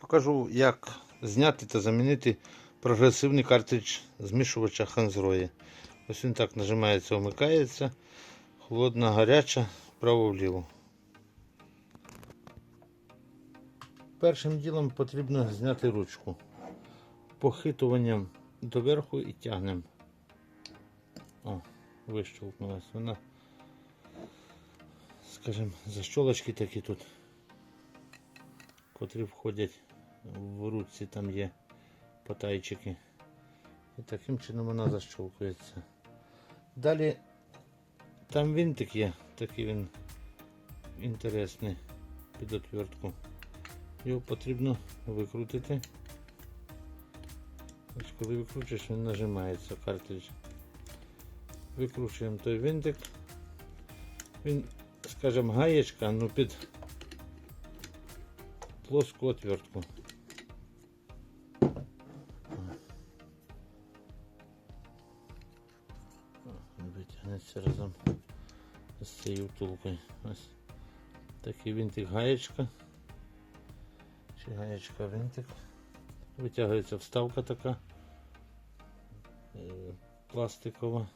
Покажу, як зняти та замінити прогресивний картридж змішувача Ханзрої. Ось він так нажимається, вмикається. Холодна, гаряча, вправо-вліво. Першим ділом потрібно зняти ручку. Похитуванням доверху і тягнемо. О, вищолкнулась вона. Скажімо, защолочки такі тут котрі входять в ручці, там є потайчики. І таким чином вона защолкується. Далі там винтик є, такий він інтересний під отвертку. Його потрібно викрутити. Ось коли викручуєш, він нажимається картридж. Викручуємо той винтик. Він, скажімо, гаєчка, ну під плоску отвертку. Витягнеться разом з цією втулкою. Ось такий винтик гаєчка. Чи гаєчка винтик. Витягується вставка така е, пластикова.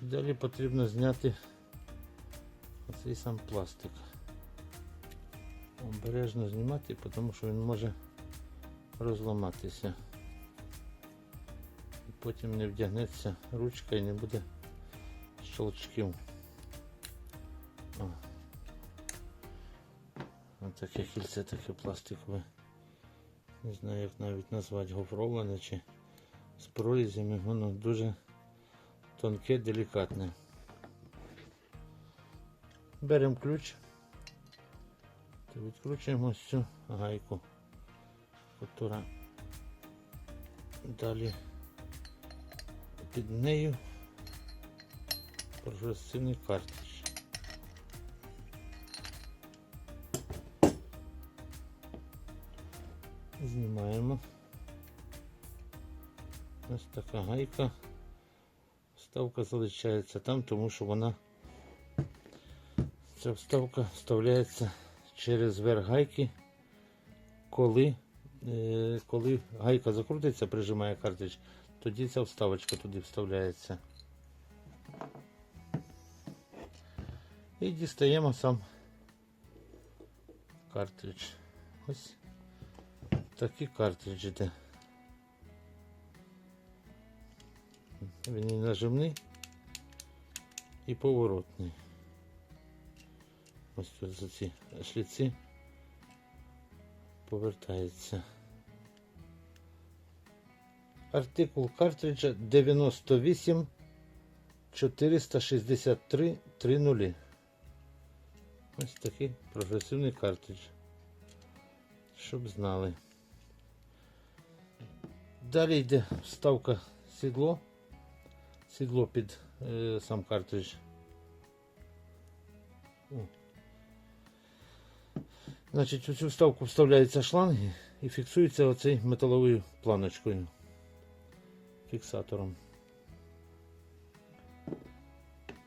Далі потрібно зняти оцей сам пластик. Обережно знімати, тому що він може розламатися. І потім не вдягнеться ручка і не буде щелчків. О. Ось таке кільце, таке пластикове. Не знаю, як навіть назвати гофроване чи з прорізями, воно дуже тонке, делікатне. Беремо ключ та відкручуємо цю гайку, яка далі під нею прогресивний картридж. Знімаємо. Ось така гайка. Вставка залишається там, тому що вона ця вставка вставляється через верх гайки, коли, коли гайка закрутиться, прижимає картридж, тоді ця вставочка туди вставляється. І дістаємо сам картридж. Ось такі картриджі. де. Він і нажимний і поворотний. Ось тут за ці шліці повертається. Артикул картриджа 98 463 30. Ось такий прогресивний картридж. Щоб знали. Далі йде вставка сідло. Сідло під е, сам картридж. О. Значить, у цю вставку вставляються шланги і фіксується оцей металовою планочкою. Фіксатором.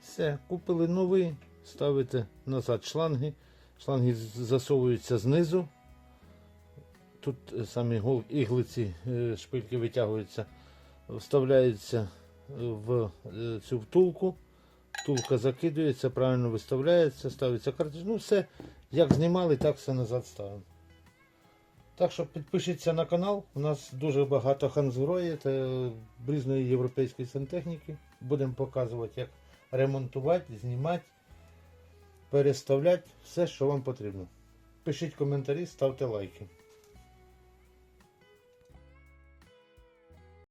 Все, купили новий, ставите назад шланги. Шланги засовуються знизу. Тут е, самі іглиці, е, шпильки витягуються, вставляються в е, цю втулку. Втулка закидується, правильно виставляється, ставиться картридж. Ну все, як знімали, так все назад ставимо. Так що підпишіться на канал. У нас дуже багато ханзгрої та різної європейської сантехніки. Будемо показувати, як ремонтувати, знімати, переставляти все, що вам потрібно. Пишіть коментарі, ставте лайки.